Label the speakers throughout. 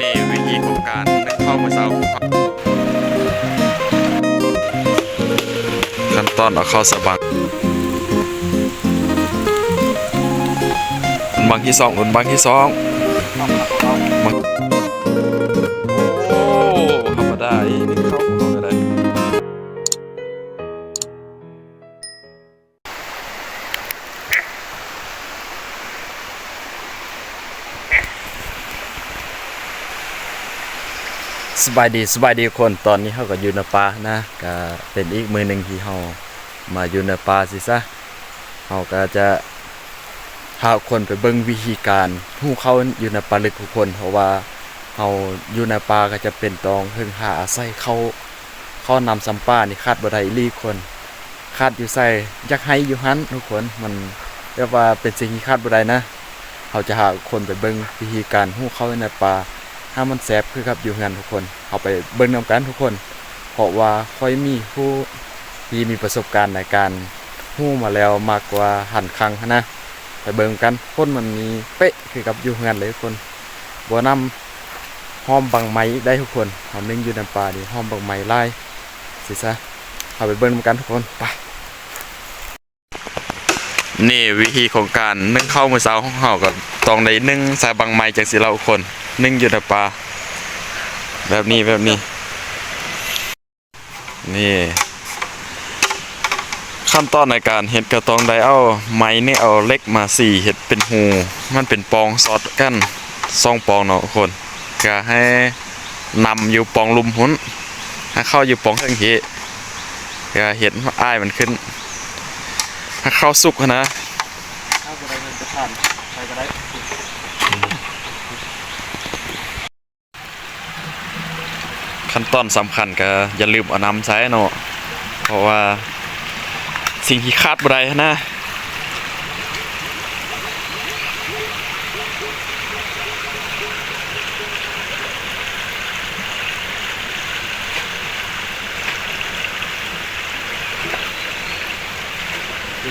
Speaker 1: นี่วิธีของการนึกเข้ามาเสาขั้นตอนเอาเข้าสบังบังที่สองหนุนบังที่สองบัง สบายดีสบายดีคนตอนนี้เขาก็อยู่ในป่านะก็เป็นอีกมือหนึ่งที่เขามาอยู่ในป่าสิซะเขาก็จะพาคนไปเบิ่งวิธีการผู้เขาอยู่ในป่าลึกทุกคน เพราะว่าเขาอยู่ในป่าก็จะเป็นตองเพิ่งหาอาศัยเขาเขานำสัมปานี่คาดบ่ไดรีคนคาดอยู่ใส่ยักให้อยู่หันทุกคนมันเรียกว่าเป็นสิ่งที่คาดบ่ไดนะเขาจะหาคนไปเบิ่งวิธีการผู้เขาในป่า ถ้ามันแสบคือครับอยู่งานทุกคนเอาไปเบิ่งนำกันทุกคน เพราะว่าค่อยมีผู้ที่มีประสบการณ์ในการหู้มาแล้วมากกว่าหันครั้งนะไปเบิ่งกันคนมันมีเป๊ะคือกับอยู่งานเลยทุกคนบ่นำห้อมบังไม้ได้ทุกคนเฮานึ่งอยู่ในป่านี่ห้อมบังไม้ไล่สิซะเอาไปเบิ่งนกันทุกคนไป นี่วิธีของการนึ่งข้าวมือเช้าของเฮาก็ต้องได้นึ่งใส่บังไม้จังสิเราคน นึ่งอยู่ในปลาแบบนี้แบบนี้ นี่ ขั้นตอนในการเห็ดกระตองไดเอาไม้นี่เอาเล็กมาสี่เห็ดเป็นหู มันเป็นปองซอดกันซองปองเนาะคนก็ให้นำอยู่ปองลุมหุนให้เข้าอยู่ปองเทิงทีก็เห็ดอ้ายมันขึ้น ให้เข้าสุกนะ
Speaker 2: ถ้าบ่ได้เงินจะผ่านใครก็ได้
Speaker 1: ขั้นตอนสำคัญก็อย่าลืมเอาน้ำใช้เนาะเพราะว่าสิ่งที่คาดบ่ได้นะ ข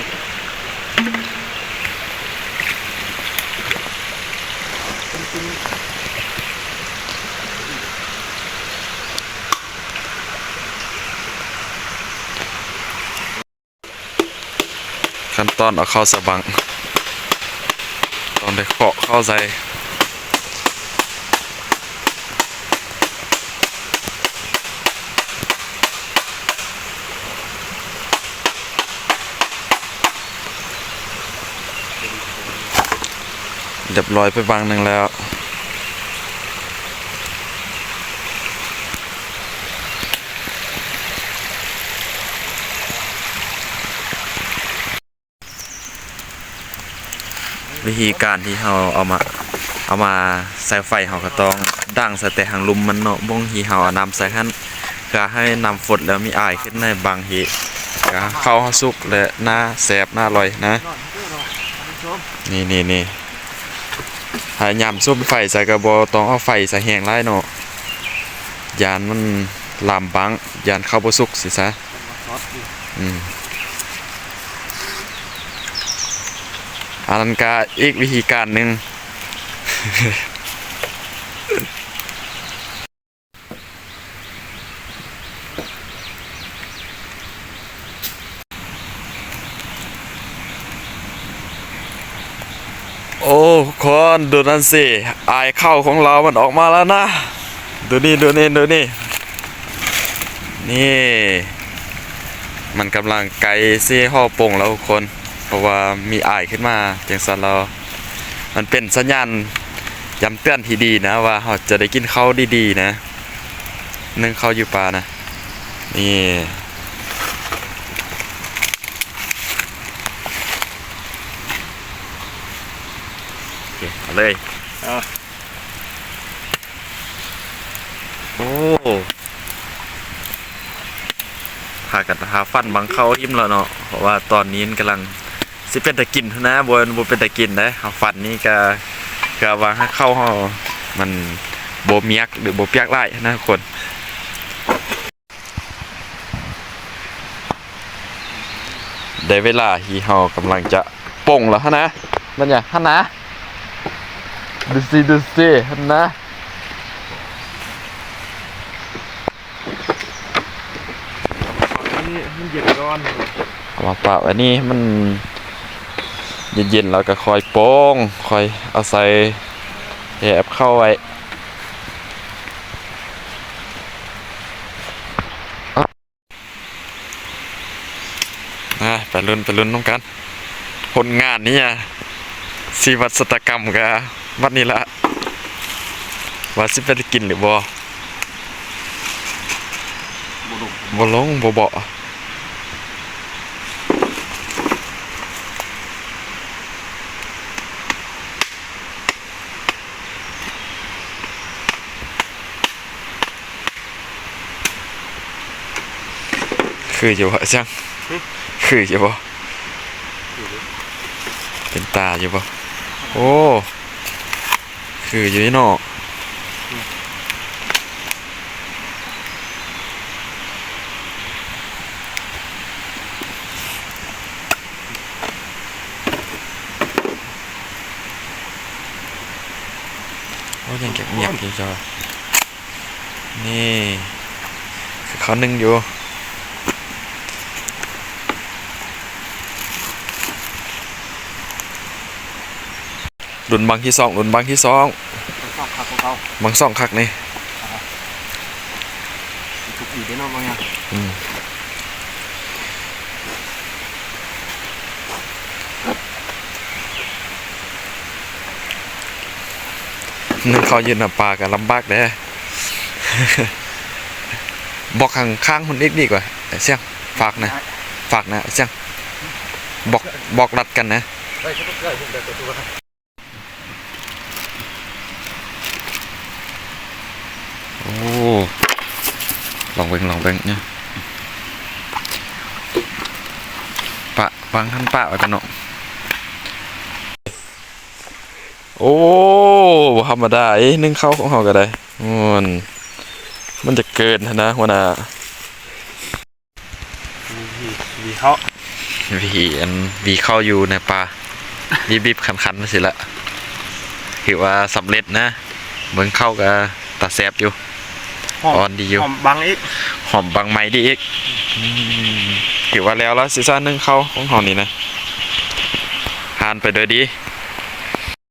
Speaker 1: ั้นตอนเอาเข้าสะบัง ตอนได้เคาะเข้าใจ เรียบร้อยไปบางหนึ่งแล้ว วิธีการที่เราเอามาเอามาใส่ไฟเราก็ต้องดังใส่แต่หางลุมมันเนาะบ่งที่เราเอานำใส่หั่นก็ให้นำฝดแล้วมีอายขึ้นในบางทีก็เข้าเฮาสุกและหน้าแซบหน้าอร่อยนะ
Speaker 2: นอนเด้อเน
Speaker 1: ถ้ายามซุ่มไฟใส่กระบอกต้องเอาไฟใส่แหงไล่เนาะยานมันลามบังยานเข้าบ่สุกสิซะ
Speaker 2: อื
Speaker 1: มอันนั้นก็อีกวิธีการหนึ่ง โอ้คนดูนั่นสิอายเข้าของเรา มันออกมาแล้วนะ ดูนี่ดูนี่ดูนี่ นี่ มันกำลังไกลเสียห่อโป่งแล้วทุกคน เพราะว่ามีอายขึ้นมาจังสันเรา มันเป็นสัญญาณย้ำเตือนที่ดีนะว่าเราจะได้กินข้าวดีๆนะนึ่งข้าวอยู่ปลานะ นี่ เคเอาเลย
Speaker 2: เอา
Speaker 1: โอ้พากันหาฟันบังเข้าทิ่มแล้วเนาะเพราะว่าตอนนี้มันกำลังสิเป็นตะกินเท่านะบนบเป็นตะกินนะเอาฟันนี่ก็ก็วางให้เข้าห่อมันโบเมียกหรือโบเปียกไล่นะทุกคนได้เวลาที่เฮากำลังจะป่งแล้วฮะนะมันอย่าฮะนะ ดูสิดูสินะ
Speaker 2: อันนี้มันเย็นร้อน
Speaker 1: เอามาปะไว้นี่ให้มันเย็นๆแล้วก็คอยโป้งคอยเอาใส่แอบเข้าไว้อะไปลุ้นไปลุ้นน้องกัน ผลงานนี่อะสีวัสตกรรมกะ วัดนี้ละว่าสิไปกินหรือบ่
Speaker 2: บุรุษ
Speaker 1: บ่ลงบ่เบาคืออยู่บ่จังคืออยู่บ่เป็นตาอยู่บ่โอ้ คืออยู่นี่นาะโอ้ยังเก็บเงียบอยู่จ้ะนี่คือเขานึ่งอยู่ หลุนบางที่สองหลุนบางที่สอง
Speaker 2: มันชอบขับของเขา
Speaker 1: บางสองคักนี่
Speaker 2: ทุกอีได้เนาะบางอย่าง
Speaker 1: อืมนึ่งเขายืนน้ำปลากันลำบากเด้บอกข้างข้างคนอีกดีกว่าไอ้เสี่ยงฝากนะฝากนะไอ้เสี่ยงบอกบอกรัดกันนะ
Speaker 2: ไปก็ต้องเกิดขึ้นแต่ตัว
Speaker 1: โอ้ลอง เบิ่งลองเบิ่งเนี่ยปะวางทันปะไว้กันเนาะโอ้บ่ธรรมดาเอ้ยนึ่งข้าวของเฮาก็ได้มันมันจะเกินนะหัวหน้า
Speaker 2: มีมีเขา
Speaker 1: วีอันวีเข้าอยู่ในปลาบีบบีบคันคันๆมาสิละถือว่าสำเร็จนะเบิ่งเข้ากับตาแซบอยู่
Speaker 2: หอม
Speaker 1: อ่อนดีอยู่
Speaker 2: หอมบังอีก
Speaker 1: หอมบางไม้ดีอีกอืมถือว่าแล้วแล้วซีซั่นหนึ่งเข้าของหอมนี่นะทานไปโดยดี
Speaker 2: เ